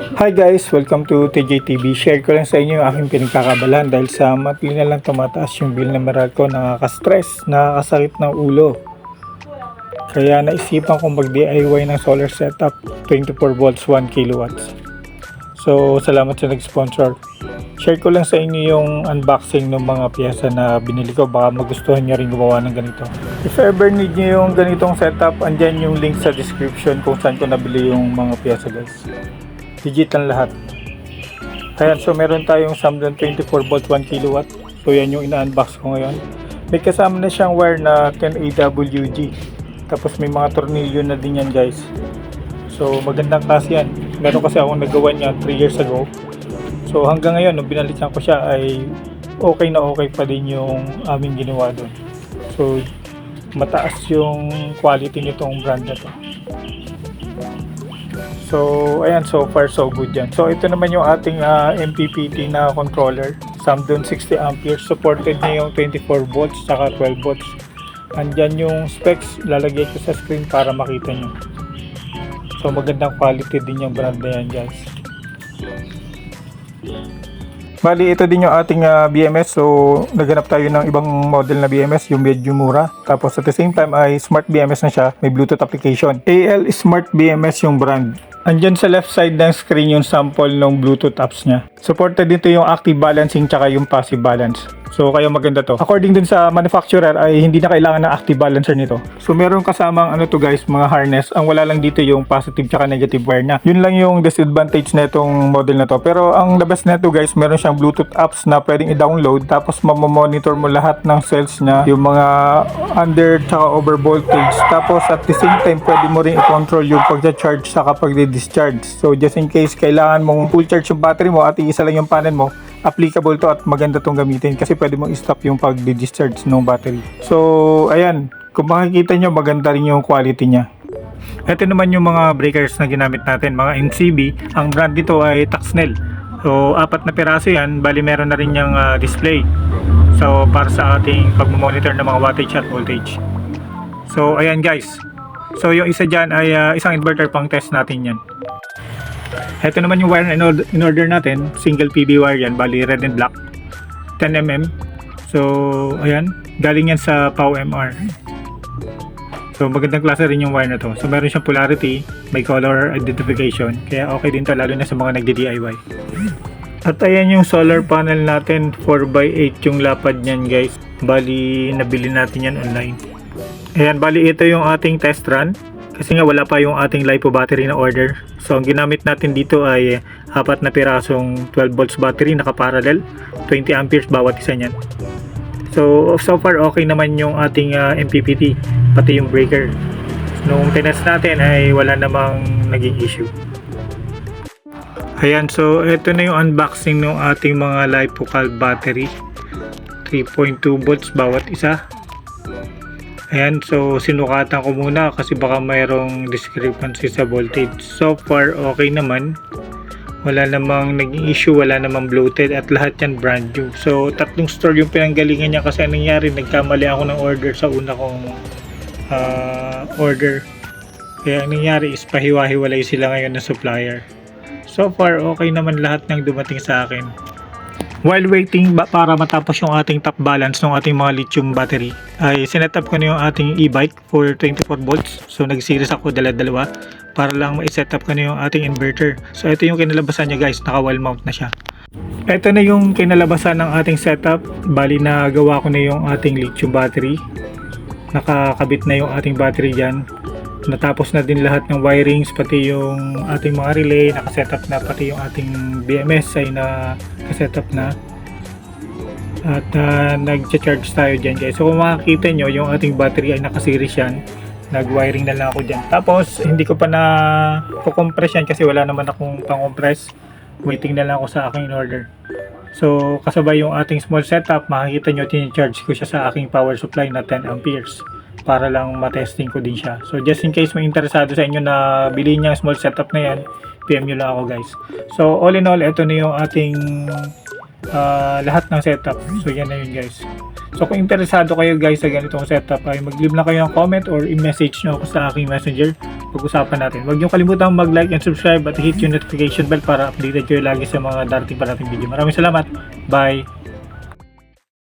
Hi guys! Welcome to TJTV. Share ko lang sa inyo yung aking pinagkakabalan dahil sa monthly na lang tumataas yung bill na meral ko. Nakaka-stress, nakakasakit ng ulo. Kaya naisipan kong mag-DIY ng solar setup 24 volts 1 kilowatts. So, salamat sa nag-sponsor. Share ko lang sa inyo yung unboxing ng mga piyesa na binili ko. Baka magustuhan nyo rin gumawa ng ganito. If ever need nyo yung ganitong setup, andyan yung link sa description kung saan ko nabili yung mga piyesa guys. Legit ang lahat. Ayan, so meron tayong Samsung 24 volt 1 kilowatt. So yan yung ina-unbox ko ngayon. May kasama na siyang wire na 10 AWG. Tapos may mga tornilyo na din yan guys. So magandang klase yan. Meron kasi akong nagawa niya 3 years ago. So hanggang ngayon, nung binalikan ko siya ay okay na okay pa din yung aming ginawa doon. So mataas yung quality nitong brand na to. So, ayan, so far so good yan. So, ito naman yung ating ah, MPPT na controller. Samsung 60 amperes. Supported niya yung 24 volts saka 12 volts. Andyan yung specs. Lalagay ko sa screen para makita nyo. So, magandang quality din yung brand na yan, guys. Bali, ito din yung ating ah, BMS. So, naghanap tayo ng ibang model na BMS, yung medyo mura. Tapos at the same time ay smart BMS na siya, may Bluetooth application. AL Smart BMS yung brand. Andyan sa left side ng screen yung sample ng Bluetooth apps niya. Supported dito yung active balancing tsaka yung passive balance. So kaya maganda to. According din sa manufacturer ay hindi na kailangan ng active balancer nito. So meron kasamang ano to guys, mga harness. Ang wala lang dito yung positive tsaka negative wire na. Yun lang yung disadvantage na itong model na to. Pero ang the best nito guys, meron siyang Bluetooth apps na pwedeng i-download tapos mamamonitor mo lahat ng cells niya, yung mga under tsaka over voltage. Tapos at the same time, pwede mo rin i-control yung pagcha-charge sa kapag discharge So just in case kailangan mong full charge yung battery mo at iisa lang yung panel mo, applicable to at maganda tong gamitin kasi pwede mong i-stop yung pag-discharge ng battery. So, ayan, kung makikita nyo, maganda rin yung quality niya. Ito naman yung mga breakers na ginamit natin, mga NCB. Ang brand dito ay Taxnel. So, apat na piraso yan, bali meron na rin yung ah, display. So, para sa ating pag-monitor ng mga wattage at voltage. So, ayan guys. So, yung isa dyan ay ah, isang inverter pang test natin yan. Ito naman yung wire na in-order, in-order natin. Single PB wire yan, bali red and black. 10mm. So, ayan. Galing yan sa POW-MR. So, magandang klase rin yung wire na to. So, meron siyang polarity, may color identification. Kaya okay din to, lalo na sa mga nagdi-DIY. At ayan yung solar panel natin, 4x8 yung lapad niyan guys. Bali, nabili natin yan online. Ayan, bali ito yung ating test run. Kasi nga wala pa yung ating LiPo battery na order. So ang ginamit natin dito ay apat na pirasong 12 volts battery nakaparallel. 20 amperes bawat isa niyan. So so far okay naman yung ating ah, MPPT pati yung breaker. Nung tinest natin ay wala namang naging issue. Ayan, so ito na yung unboxing ng ating mga LiPoCal battery. 3.2 volts bawat isa. Ayan, so sinukatan ko muna kasi baka mayroong discrepancy sa voltage. So far, okay naman. Wala namang naging issue, wala namang bloated at lahat yan brand new. So, tatlong store yung pinanggalingan niya kasi nangyari, nagkamali ako ng order sa una kong ah, order. Kaya ang nangyari is pahiwa-hiwalay sila ngayon na supplier. So far, okay naman lahat ng dumating sa akin. While waiting ba- para matapos yung ating top balance ng ating mga lithium battery, ay sinetup ko na yung ating e-bike for 24 volts. So nag-series ako dala-dalawa para lang ma-setup ko na yung ating inverter. So ito yung kinalabasan niya guys, naka wall mount na siya. Ito na yung kinalabasan ng ating setup. Bali na gawa ko na yung ating lithium battery. Nakakabit na yung ating battery dyan. Natapos na din lahat ng wirings, pati yung ating mga relay, nakasetup na, pati yung ating BMS ay nakasetup na. At uh, nag-charge tayo dyan guys. So kung makikita nyo, yung ating battery ay nakaseries yan. Nag-wiring na lang ako dyan. Tapos hindi ko pa na compress yan kasi wala naman akong pang-compress. Waiting na lang ako sa aking order. So kasabay yung ating small setup, makikita nyo, tinicharge ko siya sa aking power supply na 10 amperes para lang matesting ko din siya. So just in case may interesado sa inyo na bilhin niya small setup na yan, PM nyo lang ako guys. So all in all, ito na yung ating ah, lahat ng setup. So yan na yun guys. So kung interesado kayo guys sa ganitong setup ay mag-leave lang kayo ng comment or i-message nyo ako sa aking messenger. Pag-usapan natin. Huwag nyo kalimutan mag-like and subscribe at hit yung notification bell para updated kayo lagi sa mga darating pa nating video. Maraming salamat. Bye!